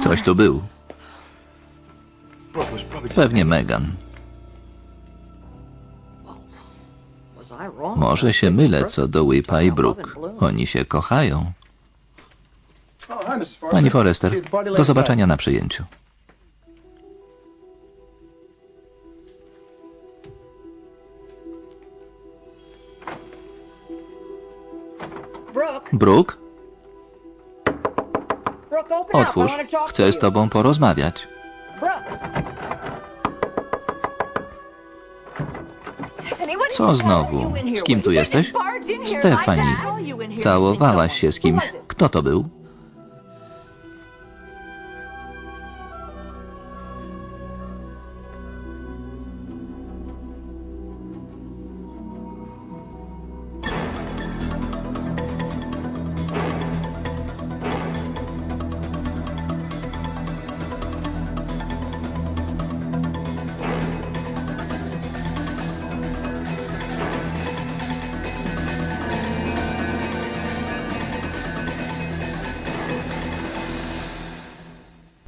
Ktoś tu był. Pewnie Megan. Może się mylę co do Whipa i Brooke. Oni się kochają. Pani Forrester, do zobaczenia na przyjęciu. Brooke, otwórz. Chcę z tobą porozmawiać. Co znowu? Z kim tu jesteś? Stefani. Całowałaś się z kimś. Kto to był?